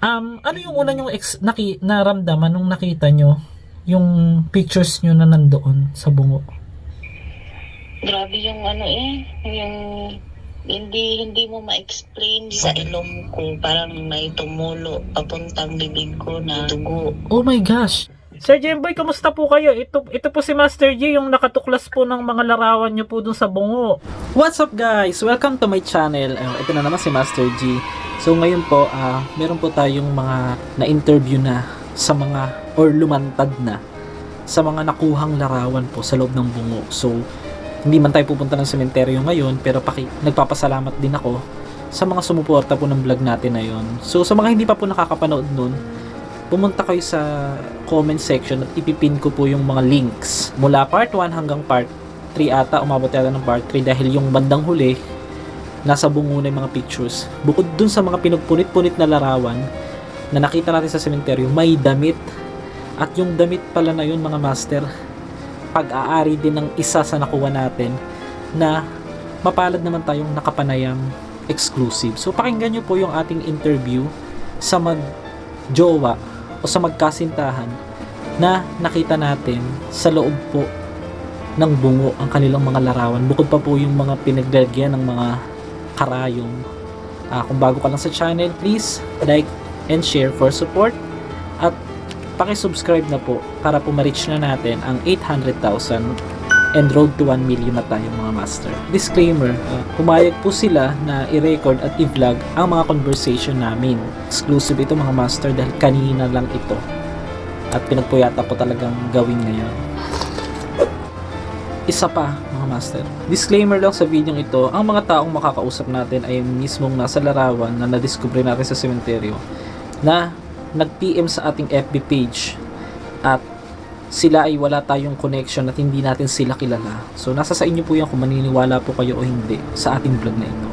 Um, ano yung una yung ex, naki, naramdaman nung nakita nyo yung pictures nyo na nandoon sa bungo? Grabe yung ano eh, yung hindi hindi mo ma-explain sa ilong ko. Parang may tumulo papuntang bibig ko na dugo. Oh my gosh! Sir Jemboy, kamusta po kayo? Ito, ito po si Master G, yung nakatuklas po ng mga larawan nyo po dun sa bungo. What's up guys? Welcome to my channel. Uh, ito na naman si Master G. So ngayon po, ah meron po tayong mga na-interview na sa mga, or lumantad na, sa mga nakuhang larawan po sa loob ng bungo. So, hindi man tayo pupunta ng sementeryo ngayon, pero paki, nagpapasalamat din ako sa mga sumuporta po ng vlog natin na yon. So, sa mga hindi pa po nakakapanood nun, pumunta kayo sa comment section at ipipin ko po yung mga links. Mula part 1 hanggang part 3 ata umabot yata ng part 3 dahil yung bandang huli nasa bungo na yung mga pictures. Bukod dun sa mga pinagpunit-punit na larawan na nakita natin sa sementeryo may damit. At yung damit pala na yun mga master pag-aari din ng isa sa nakuha natin na mapalad naman tayong nakapanayam exclusive. So pakinggan nyo po yung ating interview sa mag jowa o sa magkasintahan na nakita natin sa loob po ng bungo ang kanilang mga larawan. Bukod pa po yung mga pinaglagyan ng mga karayong. Ah, kung bago ka lang sa channel, please like and share for support at paki-subscribe na po para po ma-reach na natin ang 800,000 and road to 1 million na tayo mga master. Disclaimer, uh, pumayag po sila na i-record at i-vlog ang mga conversation namin. Exclusive ito mga master dahil kanina lang ito. At pinagpuyata po talagang gawin ngayon. Isa pa mga master. Disclaimer lang sa video ito, ang mga taong makakausap natin ay mismong nasa larawan na nadiskubre natin sa sementeryo na nag-PM sa ating FB page at sila ay wala tayong connection at hindi natin sila kilala. So, nasa sa inyo po yan kung maniniwala po kayo o hindi sa ating vlog na ito.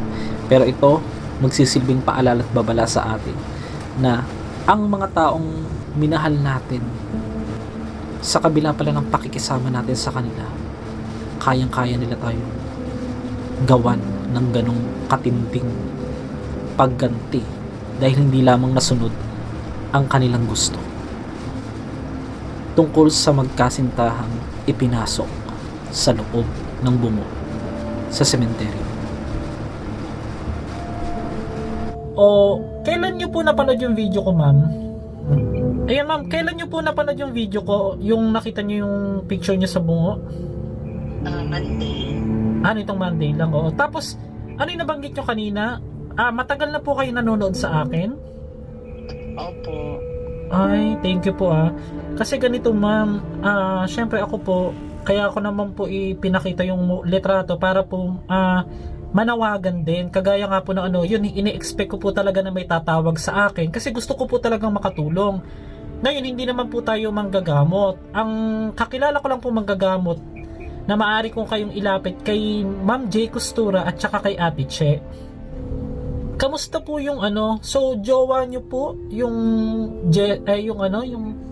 Pero ito, magsisilbing paalala at babala sa atin na ang mga taong minahal natin sa kabila pala ng pakikisama natin sa kanila, kayang-kaya nila tayo gawan ng ganong katinding pagganti dahil hindi lamang nasunod ang kanilang gusto tungkol sa magkasintahang ipinasok sa loob ng bungo sa sementeryo. O, kailan nyo po napanood yung video ko, ma'am? Ayan, ma'am, kailan nyo po napanood yung video ko, yung nakita nyo yung picture nyo sa bungo? Uh, Monday. Ah, nitong Monday lang, oo. Tapos, ano yung nabanggit nyo kanina? Ah, matagal na po kayo nanonood sa akin? Opo. Ay, thank you po ah. Kasi ganito ma'am, ah, syempre ako po, kaya ako naman po ipinakita yung litrato para po ah, manawagan din. Kagaya nga po ng ano, yun, ini-expect ko po talaga na may tatawag sa akin kasi gusto ko po talagang makatulong. Ngayon, hindi naman po tayo manggagamot. Ang kakilala ko lang po manggagamot na maaari kong kayong ilapit kay Ma'am J. Costura at saka kay Ate. Kamusta po yung ano? So, jowa nyo po yung Je, eh, yung ano, yung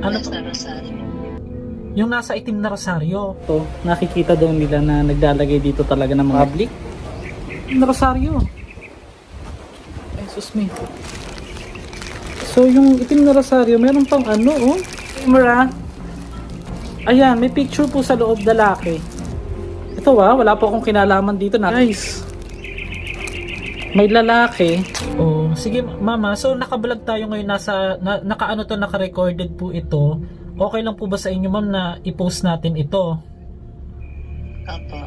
ano po? Nasa Rosario. Yung nasa itim na rosaryo. to, nakikita daw nila na naglalagay dito talaga ng mga public. Na rosaryo. Ay, sus me. So yung itim na rosaryo, meron pang ano oh. Camera. Ayan, may picture po sa loob lalaki. Ito ah, wala po akong kinalaman dito na. Guys, may lalaki. Sige mama. So nakablog tayo ngayon nasa na, nakaano to naka-recorded po ito. Okay lang po ba sa inyo ma'am na i-post natin ito? Opo.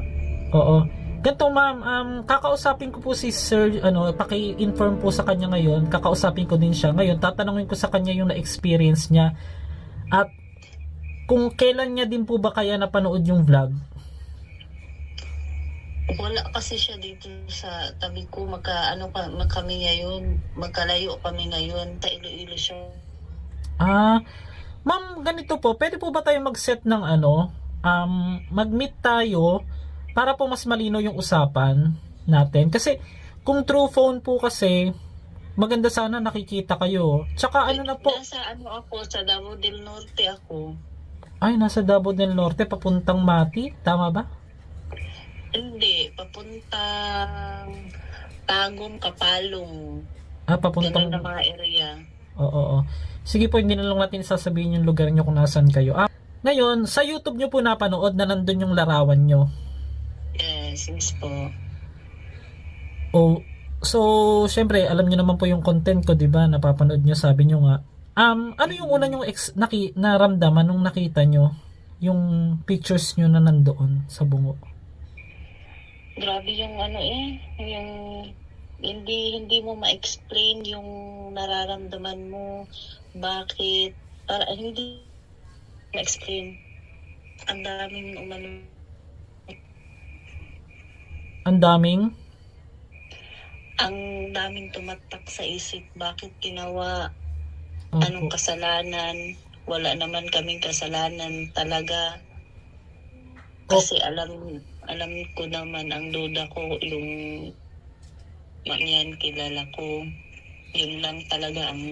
Oo. Ganito ma'am, um, kakausapin ko po si Sir, ano, paki-inform po sa kanya ngayon. Kakausapin ko din siya. Ngayon, tatanungin ko sa kanya yung na-experience niya. At kung kailan niya din po ba kaya napanood yung vlog? Wala kasi siya dito sa tabi ko. Magka, ano pa, mag kami ngayon. Magkalayo kami ngayon. Ta Iloilo siya. Ah, ma'am, ganito po. Pwede po ba tayo mag-set ng ano? Um, mag-meet tayo para po mas malino yung usapan natin. Kasi kung true phone po kasi, maganda sana nakikita kayo. Tsaka ano na po, Nasa ano ako, sa Davao del Norte ako. Ay, nasa Davao del Norte, papuntang Mati. Tama ba? Hindi, papuntang Tagum, Kapalong. Ah, Ganun papuntang... na mga area. Oo, oo. Sige po, hindi na lang natin sasabihin yung lugar nyo kung nasan kayo. Ah, ngayon, sa YouTube nyo po napanood na nandun yung larawan nyo. Yes, yes po. Oh, so, syempre, alam nyo naman po yung content ko, di ba? Napapanood nyo, sabi nyo nga. Um, ano yung una yung ex- naki- naramdaman nung nakita nyo yung pictures nyo na nandoon sa bungo? Grabe yung ano eh, yung hindi hindi mo ma-explain yung nararamdaman mo, bakit, para hindi ma-explain. Ang daming umano, Ang daming ang daming tumatak sa isip, bakit ginawa, Opo. anong kasalanan, wala naman kaming kasalanan talaga. Kasi alam alam ko naman ang duda ko yung manyan kilala ko. Yun lang talaga ang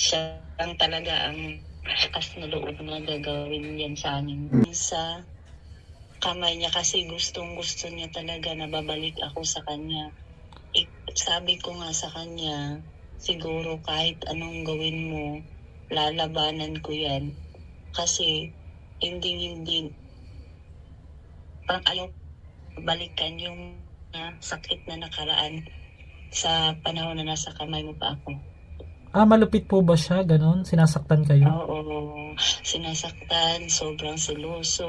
siya lang talaga ang lakas na loob na gagawin yan sa amin. Sa kamay niya kasi gustong gusto niya talaga na babalik ako sa kanya. Ik- sabi ko nga sa kanya, siguro kahit anong gawin mo, lalabanan ko yan. Kasi hindi hindi parang ayaw balikan yung ah, sakit na nakaraan sa panahon na nasa kamay mo pa ako. Ah, malupit po ba siya? Ganon? Sinasaktan kayo? Oo, sinasaktan, sobrang seloso.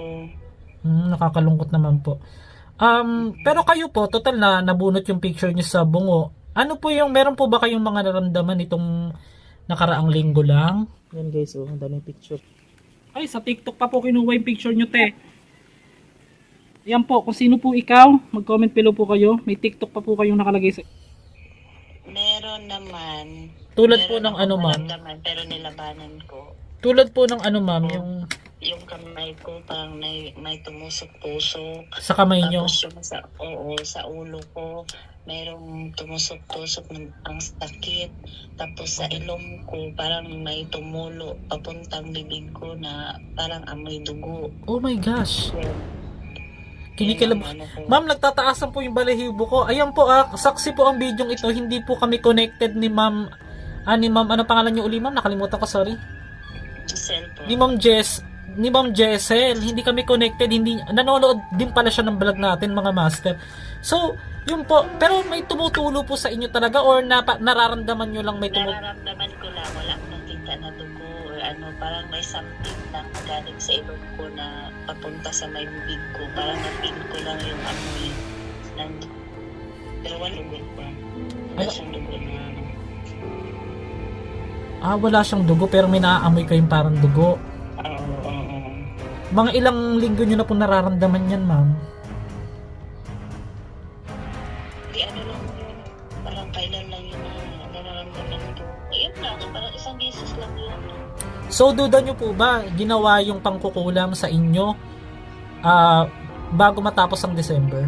Hmm, nakakalungkot naman po. Um, pero kayo po, total na nabunot yung picture niyo sa bungo. Ano po yung, meron po ba kayong mga naramdaman itong nakaraang linggo lang? Yan guys, oh, ang daming picture. Ay, sa TikTok pa po kinuha yung picture nyo, te. Yan po, kung sino po ikaw, mag-comment below po kayo. May TikTok pa po kayong nakalagay sa... Meron naman. Tulad po meron ng ano, ma'am. Pero nilabanan ko. Tulad po ng ano, ma'am, yung Yung kamay ko parang may, may tumusok-tusok. sa kamay nyo. Tapos yung sa, oo, sa ulo ko, mayroong tumusok-tusok ng ang sakit. Tapos sa ilong ko, parang may tumulo papuntang bibig ko na parang amoy dugo. Oh my gosh. Yun. Kinikilab... Yun ang ano. Ma'am, nagtataasan po yung balahibo ko. Ayan po ah, saksi po ang video ito. Hindi po kami connected ni ma'am. Ah, ni ma'am, ano pangalan niyo uli ma'am? Nakalimutan ko, sorry. Cellphone. Ni ma'am Jess, ni ma'am Jessel. Hindi kami connected. Hindi, nanonood din pala siya ng vlog natin, mga master. So, yun po. Pero may tumutulo po sa inyo talaga or napa, nararamdaman nyo lang may tumutulo? Nararamdaman ko lang, wala akong nakita na dugo or ano, parang may something lang na galing sa ilong ko na papunta sa may bibig ko. Parang na-feel ko lang yung amoy ng pero wala dugo pa. Wala siyang dugo na ano. Ah, wala siyang dugo pero may naaamoy kayong parang dugo. Oo, oo, oo. Mga ilang linggo nyo na po nararamdaman yan, ma'am. Di ano lang yun, parang kailan lang yun na nararamdaman ko. Ayun lang, parang isang beses lang yun. So, duda nyo po ba ginawa yung pangkukulam sa inyo ah bago matapos ang December?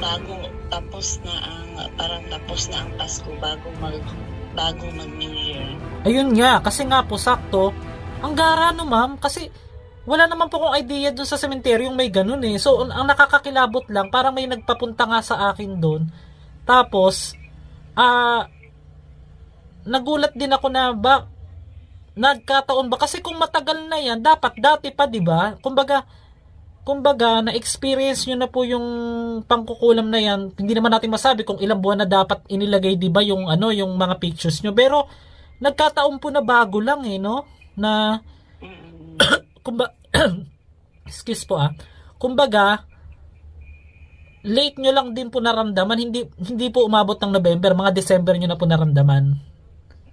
Bago tapos na ang, parang tapos na ang Pasko, bago mag, bago mag New Year. Ayun nga, kasi nga po sakto, ang gara no ma'am, kasi wala naman po akong idea dun sa sementeryo yung may ganun eh. So, ang nakakakilabot lang, parang may nagpapunta nga sa akin doon. Tapos, ah, nagulat din ako na ba, nagkataon ba? Kasi kung matagal na yan, dapat dati pa, di ba? Kumbaga, kumbaga, na-experience nyo na po yung pangkukulam na yan. Hindi naman natin masabi kung ilang buwan na dapat inilagay, di ba, yung, ano, yung mga pictures nyo. Pero, nagkataon po na bago lang eh, no? Na, kumba, excuse po ah, kumbaga, late nyo lang din po naramdaman, hindi, hindi po umabot ng November, mga December nyo na po naramdaman.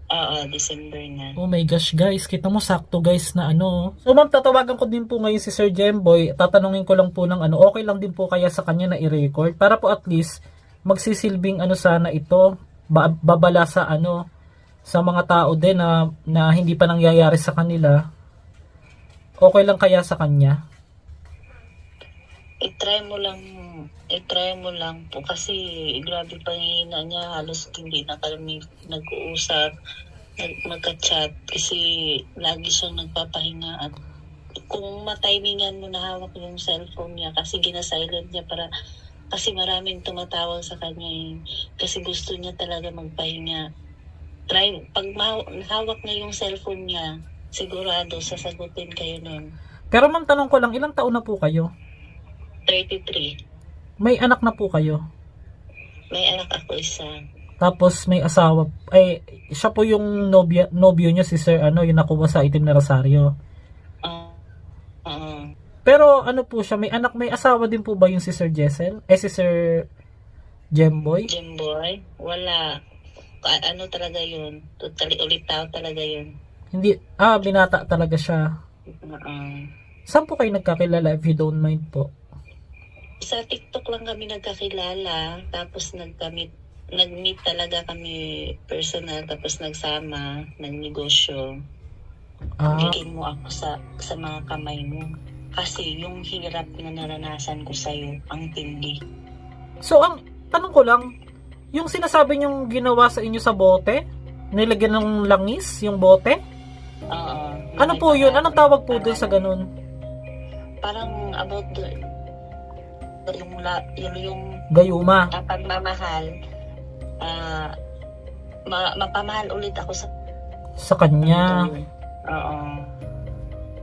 Oo, December na. Oh my gosh guys, kita mo sakto guys na ano. So ma'am, tatawagan ko din po ngayon si Sir Jemboy. Tatanungin ko lang po ng ano, okay lang din po kaya sa kanya na i-record para po at least magsisilbing ano sana ito, ba- babala sa ano sa mga tao din na, na hindi pa nangyayari sa kanila. Okay lang kaya sa kanya? I-try mo lang, i-try mo lang po kasi grabe pangihina niya, halos hindi na kami nag-uusap, nag magka-chat kasi lagi siyang nagpapahinga at kung matimingan mo na hawak yung cellphone niya kasi ginasilent niya para Kasi maraming tumatawag sa kanya eh. Kasi gusto niya talaga magpahinga. Try, pag hawak niya yung cellphone niya, sigurado sasagutin kayo nun. Pero ma'am, tanong ko lang, ilang taon na po kayo? 33. May anak na po kayo? May anak ako isa. Tapos may asawa, ay, siya po yung nobya, nobyo niyo si Sir, ano, yung nakuha sa itim na rosaryo. Ah, ah, Pero ano po siya, may anak, may asawa din po ba yung si Sir Jessel? Eh, si Sir Jemboy? Jimboy, wala. Ano talaga yun? Totally ulit tao talaga yun. Hindi, ah, binata talaga siya. Ah, Saan po kayo nagkakilala if you don't mind po? sa TikTok lang kami nagkakilala, tapos nagkamit, nag-meet talaga kami personal, tapos nagsama, nagnegosyo. Ah, Bigyan mo ako sa, sa mga kamay mo. Kasi yung hirap na naranasan ko sa'yo, ang tindi. so ang tanong ko lang, yung sinasabi niyong ginawa sa inyo sa bote, nilagyan ng langis yung bote? Oo. Ano po yun? Anong tawag po doon sa ganun? Parang about the, yung, la, yung, yung Gayuma. uh, pagmamahal, ah, ma, mapamahal ulit ako sa Sa kanya. Oo.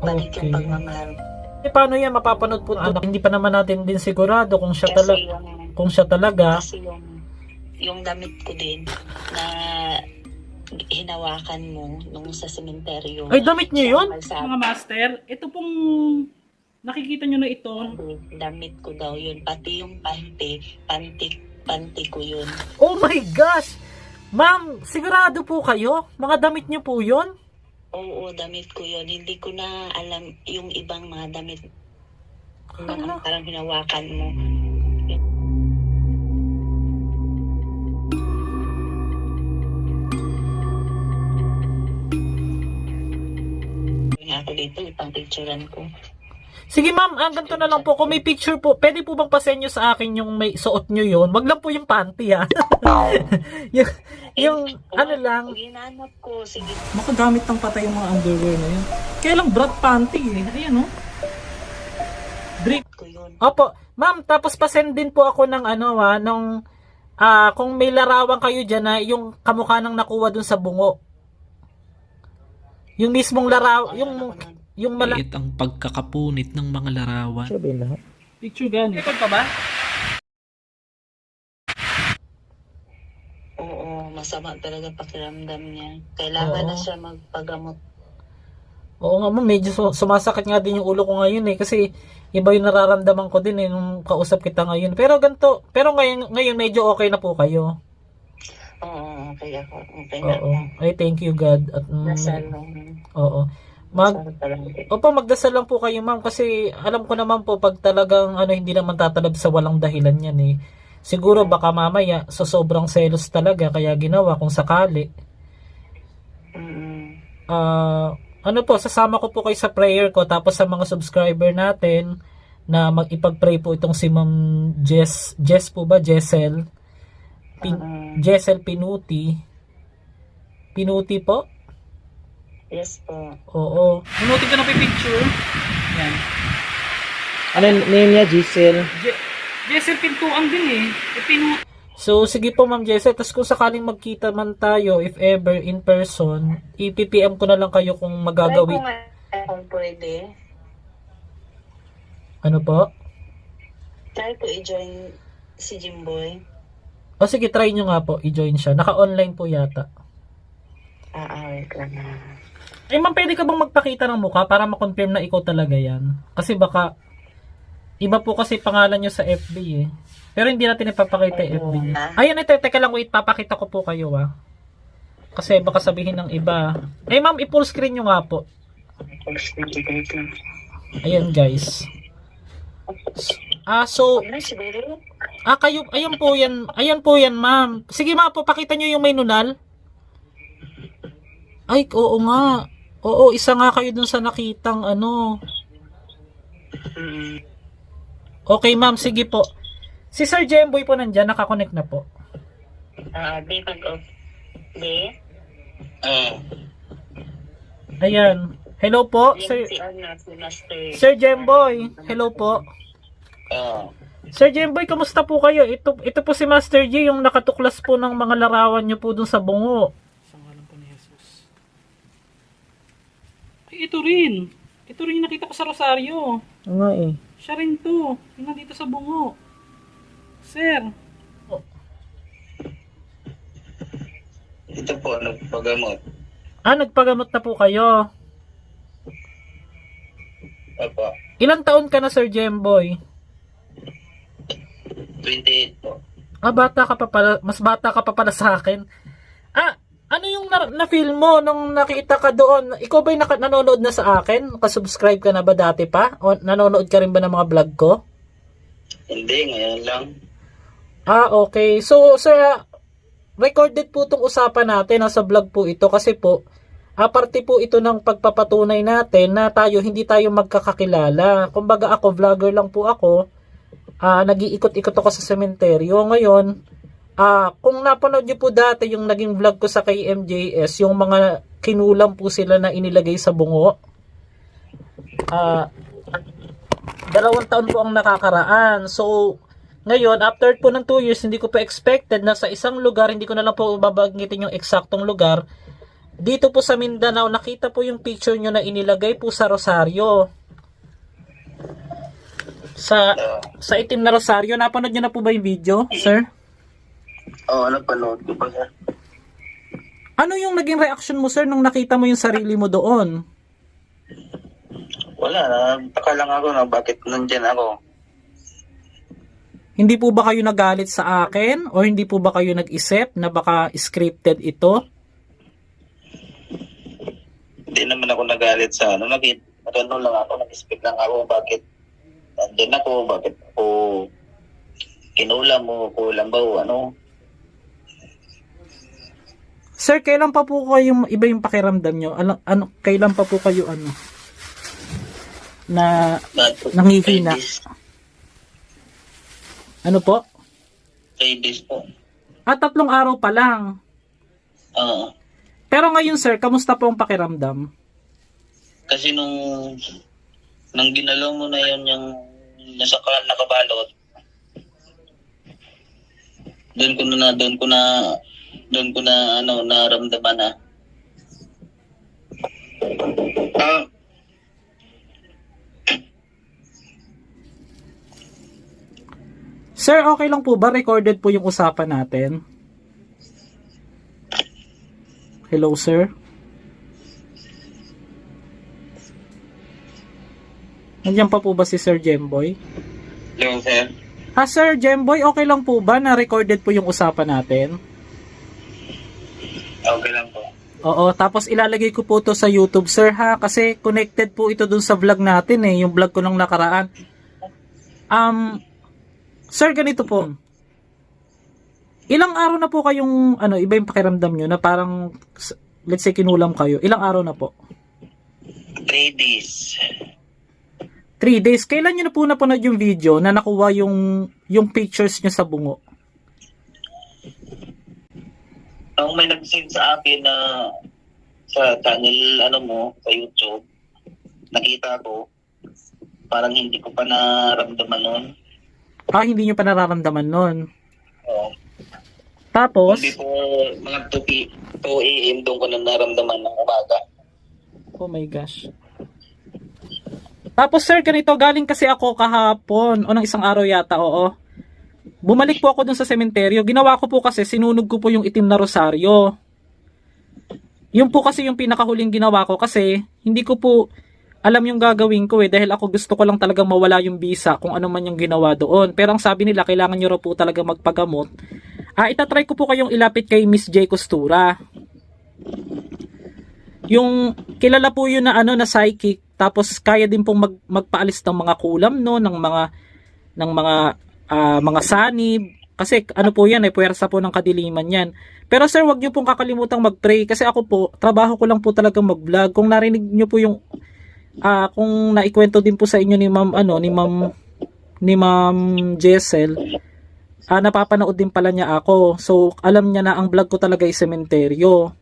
Balik Okay. yung pagmamahal. Eh, paano yan mapapanood po anak? Hindi pa naman natin din sigurado kung siya, Kasi tala- yung, kung siya talaga. kasi yung, yung damit ko din na hinawakan mo nung sa sementeryo. Ay, damit niyo yun? Sa Mga master, ito pong nakikita nyo na ito. damit ko daw yun. Pati yung panty, panty, panty ko yun. Oh my gosh! Ma'am, sigurado po kayo? Mga damit niyo po yun? Oo, damit ko yun. Hindi ko na alam yung ibang mga damit na Hala. parang hinawakan mo. Ako dito, ipang picturean ko. Sige ma'am, ang ganito na lang po. Kung may picture po, pwede po bang pasenyo sa akin yung may suot nyo yun? Wag lang po yung panty ha. yung, yung Eh, ano lang. Ginanap ko, sige. Makagamit ng patay yung mga underwear na yun. Kaya lang brat panty eh. Ayan oh. Drip. ko yun. Opo, ma'am, tapos pasend din po ako ng ano ha, nung ah kung may larawan kayo dyan na yung kamukha ng nakuha dun sa bungo. Yung mismong laraw, yung yung mala Maliit ang pagkakapunit ng mga larawan. Picture ganit. Record pa ba? Oo, masama talaga pakiramdam niya. Kailangan Oo. na siya magpagamot. Oo nga ma'am, medyo su- sumasakit nga din yung ulo ko ngayon eh kasi iba yung nararamdaman ko din eh nung kausap kita ngayon. Pero ganito, pero ngayon, ngayon medyo okay na po kayo. Oo, okay ako. Okay na. Oo. Ay, thank you God. At, mm, Dasal lang. oo. Mag. Opo, magdasal lang po kayo ma'am kasi alam ko naman po pag talagang ano hindi naman tatalab sa walang dahilan yan eh. Siguro baka mamaya sa sobrang selos talaga kaya ginawa kung sakali. Mm. Ah, ano po, sasama ko po kayo sa prayer ko tapos sa mga subscriber natin na mag-ipag-pray po itong si Ma'am Jess, Jess po ba? Jessel? Pin, Mm. Jessel Pinuti. Pinuti po? Yes po. Oo. Minutin ko na pa yung picture. Yan. Ano name niya, Giselle? Je- Jessel pintuan din eh. E pinu... So, sige po Ma'am Jessel. Tapos kung sakaling magkita man tayo, if ever, in person, i-PPM ko na lang kayo kung Try magagawi. ko nga kung pwede. Ano po? Try ko i-join si Jimboy. O sige, try nyo nga po. I-join siya. Naka-online po yata. Ah, ah, wait lang. Eh ma'am, pwede ka bang magpakita ng mukha para ma-confirm na ikaw talaga yan? Kasi baka, iba po kasi pangalan nyo sa FB eh. Pero hindi natin ipapakita yung FB nyo. Ayun, ito, teka lang, wait, papakita ko po kayo ah. Kasi baka sabihin ng iba. Eh ma'am, i-full screen nyo nga po. Ayan guys. Ah, so, ah kayo, ayan po yan, ayan po yan ma'am. Sige ma'am, po, pakita nyo yung may nunal. Ay, oo nga. Oo, isa nga kayo dun sa nakitang ano. Okay ma'am, sige po. Si Sir Jemboy po nandyan, nakakonect na po. Ah, di pag-off. Di? Ayan. Hello po, Sir, si ano. Sir Jemboy. Hello po. Sir Jemboy, kamusta po kayo? Ito, ito po si Master G, yung nakatuklas po ng mga larawan nyo po dun sa bungo. Sa ngalan po ni Jesus. Ay, ito rin. Ito rin yung nakita ko sa Rosario. Nga eh. Siya rin to. Yung nandito sa bungo. Sir. Ito po, nagpagamot. Ah, nagpagamot na po kayo. Opo, Ilang taon ka na, Sir Jemboy? 28 po. Ah, bata ka pa pala, mas bata ka pa pala sa akin. Ah, ano yung na, na-feel mo nung nakita ka doon? Ikaw ba'y naka, nanonood na sa akin? Nakasubscribe ka na ba dati pa? O nanonood ka rin ba ng mga vlog ko? Hindi, ngayon lang. Ah, okay. So, sir, ah, recorded po itong usapan natin. Nasa vlog po ito kasi po, aparte po ito ng pagpapatunay natin na tayo, hindi tayo magkakakilala. Kumbaga ako, vlogger lang po ako. Ah, nag-iikot-ikot ako sa sementeryo. Ngayon, ah, kung napanood niyo po dati yung naging vlog ko sa KMJS, yung mga kinulam po sila na inilagay sa bungo. Ah, dalawang taon po ang nakakaraan. So, ngayon, after po ng 2 years, hindi ko pa expected na sa isang lugar, hindi ko na lang po babanggitin yung eksaktong lugar, dito po sa Mindanao, nakita po yung picture nyo na inilagay po sa Rosario. Sa sa itim na Rosario, napanood nyo na po ba yung video, sir? Oo, oh, napanood ko pa sir. Ano yung naging reaction mo, sir, nung nakita mo yung sarili mo doon? Wala, nagtaka lang ako na bakit nandyan ako. Hindi po ba kayo nagalit sa akin? O hindi po ba kayo nag-isip na baka scripted ito? Hindi naman ako nagalit sa ano, naging, nagano lang ako, nag-speak lang ako bakit nandyan ako, bakit ako kinulam mo, kulam ba o ano. Sir, kailan pa po kayo iba yung pakiramdam nyo? Ano, ano, kailan pa po kayo ano? Na. Ladies, ano po? ladies po. At tatlong araw pa lang. Oo. Pero ngayon sir, kamusta po ang pakiramdam? kasi nung nang ginalaw mo na yun yung nasa ka, nakabalot doon ko na doon ko na doon ko na ano naramdaman na ah Sir, okay lang po ba? Recorded po yung usapan natin. Hello sir? Nandiyan pa po ba si Sir Jemboy? yung sir Ah, Sir Jemboy, okay lang po ba na recorded po yung usapan natin? okay lang po Oo, tapos ilalagay ko po to sa YouTube, sir ha, kasi connected po ito dun sa vlog natin eh, yung vlog ko nung nakaraan. Um, sir, ganito po. Ilang araw na po kayong, ano, iba yung pakiramdam nyo na parang, let's say, kinulam kayo. Ilang araw na po? three days 3 days. Kailan nyo na po napanood yung video na nakuha yung, yung pictures nyo sa bungo? ang may nag-send sa akin na sa channel ano mo sa YouTube nakita ko parang hindi ko pa naramdaman nun Ah, hindi nyo pa nararamdaman nun. Oo. Tapos, Hindi po mga 2 p 2 a.m. doon ko na naramdaman ng umaga. Oh my gosh. Tapos sir, ganito, galing kasi ako kahapon o ng isang araw yata, oo. Bumalik po ako dun sa sementeryo. Ginawa ko po kasi, sinunog ko po yung itim na rosaryo. Yun po kasi yung pinakahuling ginawa ko kasi hindi ko po alam yung gagawin ko eh dahil ako gusto ko lang talagang mawala yung visa kung ano man yung ginawa doon. Pero ang sabi nila, kailangan nyo raw po talaga magpagamot. Ah, itatry ko po kayong ilapit kay Miss J. Costura yung kilala po yun na ano na psychic tapos kaya din pong mag, magpaalis ng mga kulam no? Ng mga ng mga ah, mga sanib kasi ano po yan eh puwersa po ng kadiliman yan. Pero sir wag niyo pong kakalimutang mag-pray. Kasi ako po trabaho ko lang po talaga mag-vlog. Kung narinig niyo po yung ah kung naikwento din po sa inyo ni ma'am ano ni ma'am ni ma'am Jessel ah napapanood din pala niya ako. So alam niya na ang vlog ko talaga ay sementeryo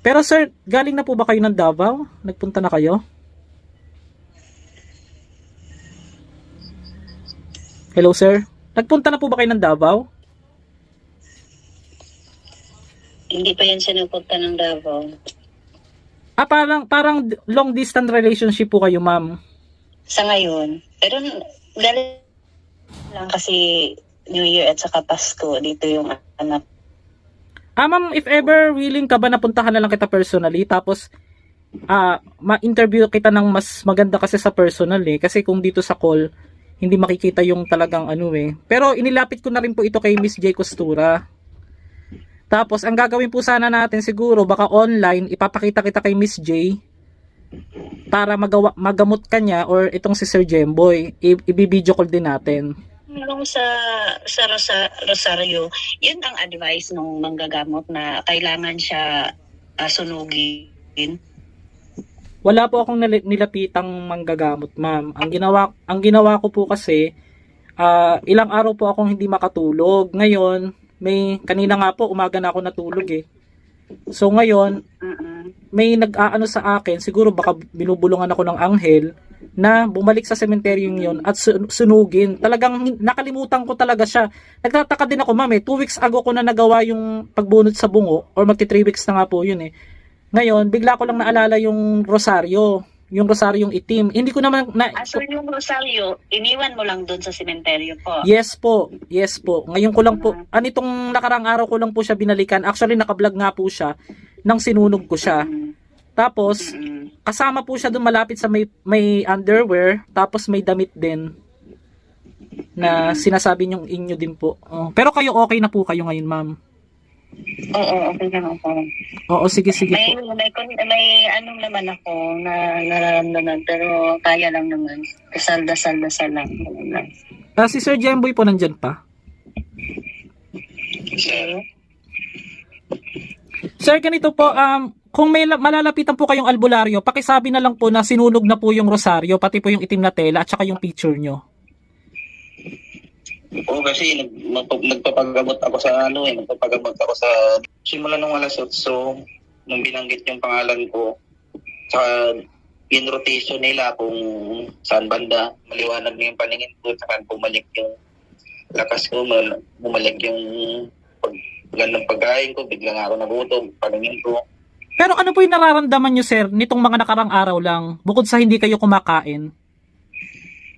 pero sir, galing na po ba kayo ng Davao? Nagpunta na kayo? Hello, sir. Nagpunta na po ba kayo ng Davao? Hindi pa yan siya nagpunta ng Davao. Ah, parang, parang long distance relationship po kayo, ma'am. Sa ngayon. Pero galing lang kasi New Year at saka Pasko. Dito yung anak. Ah, ma'am, if ever willing ka ba napuntahan na lang kita personally, tapos ah ma-interview kita ng mas maganda kasi sa personal eh. Kasi kung dito sa call, hindi makikita yung talagang ano eh. Pero inilapit ko na rin po ito kay Miss J. Costura. Tapos, ang gagawin po sana natin siguro, baka online, ipapakita kita kay Miss J para magawa, magamot ka niya or itong si Sir Jemboy. I- ibibideo call din natin. Nung sa, sa Rosa, Rosario, yun ang advice ng manggagamot na kailangan siya ah, sunugin. Wala po akong nil- nilapitang manggagamot, ma'am. Ang ginawa ang ginawa ko po kasi ah, ilang araw po akong hindi makatulog. Ngayon, may kanina nga po umaga na ako natulog eh. So ngayon, may nag-aano sa akin, siguro baka binubulungan ako ng anghel na bumalik sa sementeryong yon at sun- sunugin. Talagang nakalimutan ko talaga siya. Nagtataka din ako, ma'am, eh, two weeks ago ko na nagawa yung pagbunot sa bungo or magti three weeks na nga po yun eh. Ngayon, bigla ko lang naalala yung rosaryo, yung rosaryong itim. Hindi ko naman na Ah, so yung Rosario, iniwan mo lang doon sa sementeryo po. Yes po, yes po. Ngayon ko lang po, anitong nakarang araw ko lang po siya binalikan. Actually, nakablog nga po siya nang sinunog ko siya. Mm, Tapos, mm. kasama po siya doon malapit sa may, may underwear, tapos may damit din na sinasabi niyong inyo din po. Oh, pero kayo okay na po kayo ngayon, ma'am. Oo, okay lang ako. Oo, sige, sige May, po. may, kon- may anong naman ako na nararamdaman pero kaya lang naman. Dasal, dasal, dasal lang. Ah, si Sir Jemboy po nandyan pa. Sir, Sir, ganito po, um, kung may la- malalapitan po kayong albularyo, pakisabi na lang po na sinunog na po yung rosaryo, pati po yung itim na tela, at saka yung picture nyo. Oo, kasi nag, nagpa- nagpapagamot ako sa ano eh, nagpapagamot ako sa simula nung alas 8, so nung binanggit yung pangalan ko, saka in rotation nila kung saan banda, maliwanag na yung paningin ko, saka bumalik yung lakas ko, mal- bumalik yung pag, gandang pagkain ko, biglang ako nagutom, paningin ko. Pero ano po yung nararamdaman nyo, sir, nitong mga nakarang araw lang, bukod sa hindi kayo kumakain?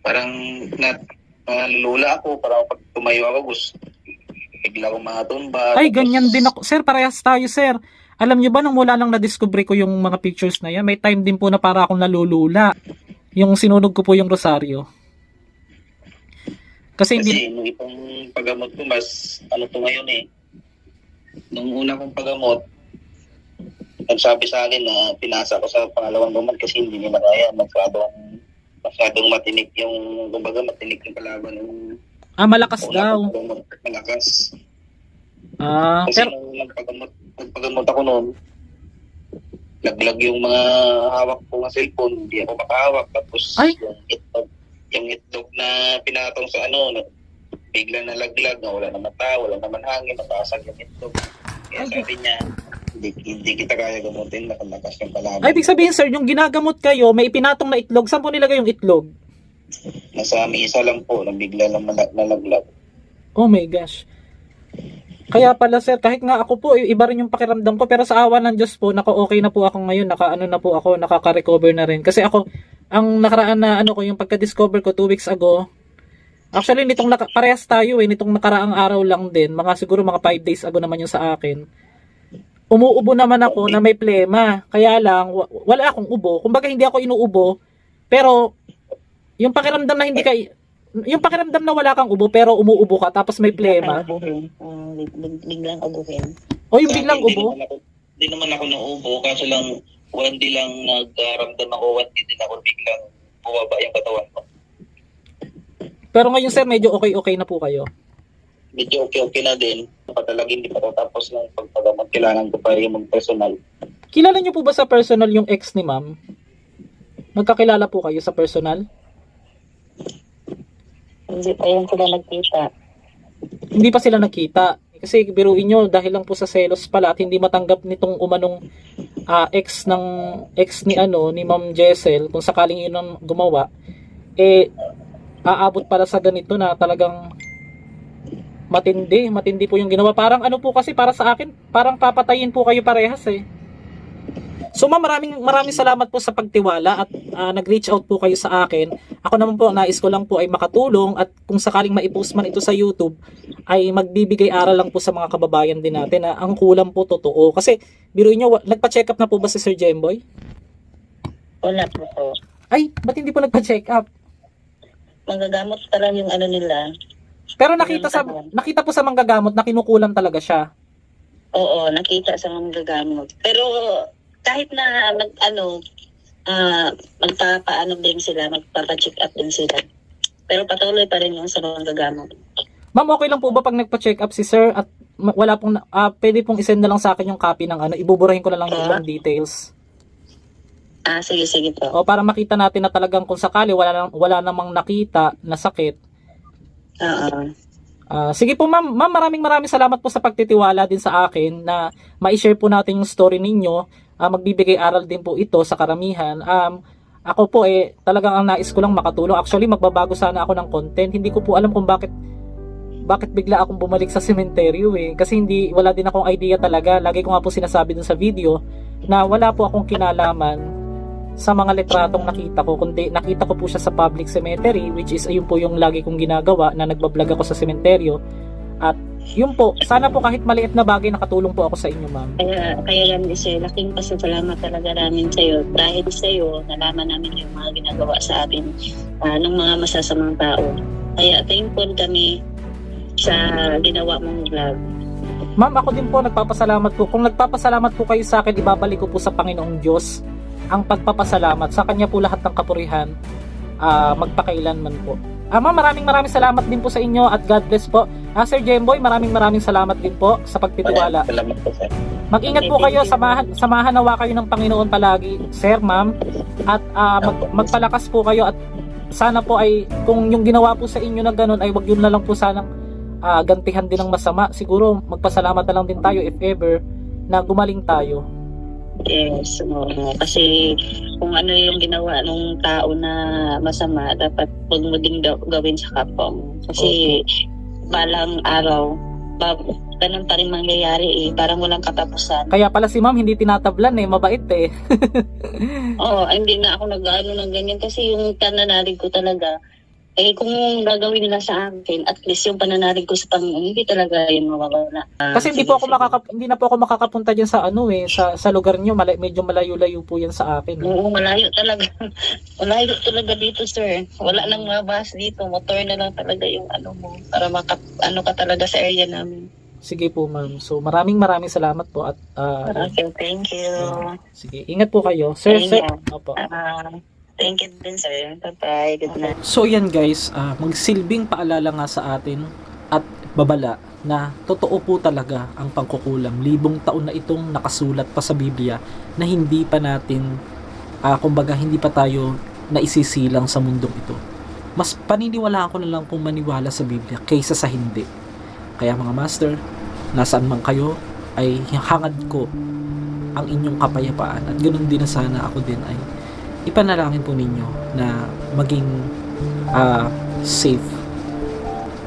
Parang na, nalulula ako, parang pag tumayo ako, gusto, bigla akong matumba. Ay, Tapos- ganyan din ako. Sir, parehas tayo, sir. Alam nyo ba, nung mula lang na-discover ko yung mga pictures na yan, may time din po na para akong nalulula. Yung sinunog ko po yung rosaryo. Kasi hindi... Kasi nung itong paggamot ko, mas ano to ngayon eh. Nung una kong paggamot, nagsabi sa akin na pinasa ko sa pangalawang gamot kasi hindi nila kaya. Masyadong, masyadong matinik yung, kumbaga matinik yung kalaban ng Ah, malakas una daw. kong paggamot. Malakas. Ah, Kasi pero... nung nagpagamot, nagpagamot ako noon, laglag yung mga hawak ko ng cellphone, hindi ako makahawak. Tapos Ay! yung itlog, yung itlog na pinatong sa ano, na, bigla na laglag, na wala naman tao, wala naman hangin, nabasag yung itlog. Kaya Ay, sabi niya, hindi, hindi kita kaya gamutin, nakalakas yung kalaban. Ay, ibig sabihin, sir, yung ginagamot kayo, may ipinatong na itlog. Saan po nilagay yung itlog? Nasa misa lang po, na bigla lang nala- nalaglag. Oh my gosh. Kaya pala sir, kahit nga ako po, iba rin yung pakiramdam ko, pero sa awa ng Diyos po, naka-okay na po ako ngayon, naka-ano na po ako, nakaka-recover na rin. Kasi ako, ang nakaraan na ano ko, yung pagka-discover ko two weeks ago, actually, nitong naka, parehas tayo eh, nitong nakaraang araw lang din, mga siguro mga 5 days ago naman yung sa akin. Umuubo naman ako na may plema. Kaya lang, wa- wala akong ubo. Kumbaga hindi ako inuubo, pero yung pakiramdam na hindi ka yung pakiramdam na wala kang ubo pero umuubo ka tapos may plema. Uh, biglang ubuhin. O yung biglang ubo? naman ako- Di naman ako naubo, kaso lang, one day lang nagkaramdam ako, one day din ako biglang bumaba yung katawan ko. Pero ngayon sir, medyo okay-okay na po kayo. Medyo okay-okay na din. Patalagin, hindi pa to tapos ng pagpagamot. Kailangan ko pa rin mag-personal. Kilala niyo po ba sa personal yung ex ni ma'am? Magkakilala po kayo sa personal? Hindi pa yan sila nagkita. Hindi pa sila nakita. Kasi biruin nyo, dahil lang po sa selos pala at hindi matanggap nitong umanong ah, ex ng ex ni ano ni Ma'am Jessel kung sakaling yun ang gumawa eh aabot para sa ganito na talagang matindi, matindi po yung ginawa. Parang ano po kasi para sa akin, parang papatayin po kayo parehas eh. So ma'am, maraming maraming salamat po sa pagtiwala at ah, nag-reach out po kayo sa akin. Ako naman po, nais ko lang po ay makatulong at kung sakaling maipost man ito sa YouTube, ay magbibigay aral lang po sa mga kababayan din natin na ang kulang po totoo. Kasi, biruin nyo, nagpa-check up na po ba si Sir Jemboy? Wala po po. Ay, ba't hindi po nagpa-check up? Magagamot pa lang yung ano nila. Pero nakita sa nakita po sa manggagamot na kinukulam talaga siya. Oo, nakita sa mga gagamot. Pero kahit na mag, ano, ah magpapaano din sila, magpapacheck up din sila. Pero patuloy pa rin yung sa mga gagamot. Ma'am, okay lang po ba pag nagpa-check up si sir at wala pong ah, pwede pong isend na lang sa akin yung copy ng ano, ibuburahin ko na lang yung ibang details. Ah, sige, sige po. O para makita natin na talagang kung sakali wala nang wala namang nakita na sakit. Oo. Ah, sige po ma'am, ma'am maraming maraming salamat po sa pagtitiwala din sa akin na ma-share po natin yung story ninyo. Ah, magbibigay aral din po ito sa karamihan. Um, ako po eh talagang ang nais ko lang makatulong. Actually magbabago sana ako ng content. Hindi ko po alam kung bakit bakit bigla akong bumalik sa sementeryo eh. Kasi hindi, wala din akong idea talaga. Lagi ko nga po sinasabi dun sa video na wala po akong kinalaman sa mga litratong nakita ko. Kundi nakita ko po siya sa public cemetery which is ayun po yung lagi kong ginagawa na nagbablog ako sa sementeryo. At yun po, sana po kahit maliit na bagay nakatulong po ako sa inyo ma'am. Kaya, kaya yan, sir, laking pasasalamat talaga namin sa iyo. Dahil sa iyo, nalaman namin yung mga ginagawa sa atin ah, ng mga masasamang tao. Kaya thankful kami sa ginawa mong vlog. Ma'am, ako din po nagpapasalamat po. Kung nagpapasalamat po kayo sa akin, ibabalik ko po sa Panginoong Diyos ang pagpapasalamat. Sa Kanya po lahat ng kapurihan ah, magpakailanman po. Ma'am, maraming maraming salamat din po sa inyo at God bless po. Ah, Sir Jemboy, maraming maraming salamat din po sa pagtitiwala. Salamat po, sir. Mag-ingat po kayo, samahan, samahan nawa kayo ng Panginoon palagi, Sir, Ma'am. At ah, mag- magpalakas po kayo at sana po ay kung yung ginawa po sa inyo na ganun ay wag yun na lang po sanang ah, gantihan din ng masama. Siguro magpasalamat na lang din tayo if ever na gumaling tayo. Yes, oo. kasi kung ano yung ginawa ng tao na masama, dapat huwag mo ding daw- gawin sa kapwa mo. Kasi balang araw, ba, ganun pa rin mangyayari eh. Parang walang katapusan. Kaya pala si Ma'am hindi tinatablan eh, mabait eh. Oo, hindi na ako nag-ano ng ganyan kasi yung pananalig ko talaga, eh kung gagawin nila sa akin, at least yung pananalig ko sa Panginoon, hindi talaga yun mawawala. Ah, Kasi hindi po ako makaka hindi na po ako makakapunta diyan sa ano eh, sa sa lugar niyo, mala- medyo malayo-layo po 'yan sa akin. eh. Oo, malayo talaga. malayo talaga dito, sir. Wala nang mga bus dito. Motor na lang talaga yung ano mo para maka, ano ka talaga sa area namin. Sige po, Ma'am. So maraming maraming salamat po at ah, Okay, thank you. sige, ingat po kayo. Sir, sir. Opo. Ah, thank you din, sir. Bye-bye. Good night. So yan guys, ah, magsilbing paalala nga sa atin at babala na totoo po talaga ang pangkukulam. Libong taon na itong nakasulat pa sa Biblia na hindi pa natin, ah, kumbaga hindi pa tayo naisisilang sa mundong ito. Mas paniniwalaan ko na lang kung maniwala sa Biblia kaysa sa hindi. Kaya mga master, nasaan man kayo, ay hangad ko ang inyong kapayapaan at ganoon din na sana ako din ay ipanalangin po ninyo na maging ah, safe.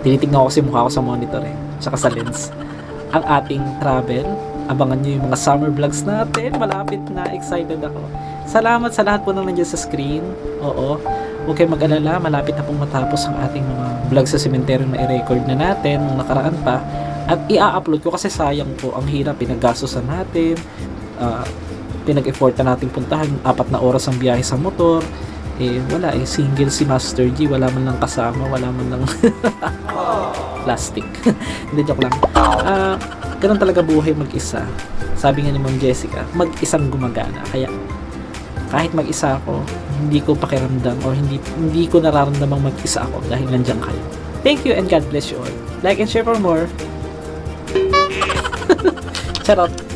Tinitignan ko kasi mukha ko sa monitor eh, tsaka sa lens. Ang ating travel, abangan nyo yung mga summer vlogs natin. Malapit na, excited ako. Salamat sa lahat po na nandiyan sa screen. Oo. Huwag kayong mag-alala, malapit na pong matapos ang ating mga vlog sa sementeryo na i-record na natin nung nakaraan pa. At i-upload ko kasi sayang po, ang hirap, pinaggastosan natin, ah, pinag-effort na natin puntahan, apat na oras ang biyahe sa motor, eh wala eh, single si Master G, wala man lang kasama, wala man lang plastic. Hindi, joke lang. Ah, ganun talaga buhay mag-isa. Sabi nga ni Ma'am Jessica, mag-isang gumagana. Kaya, kahit mag-isa ako, hindi ko pakiramdam or hindi hindi ko nararamdamang mag-isa ako dahil nandiyan kayo. Thank you and God bless you all. Like and share for more. Charot.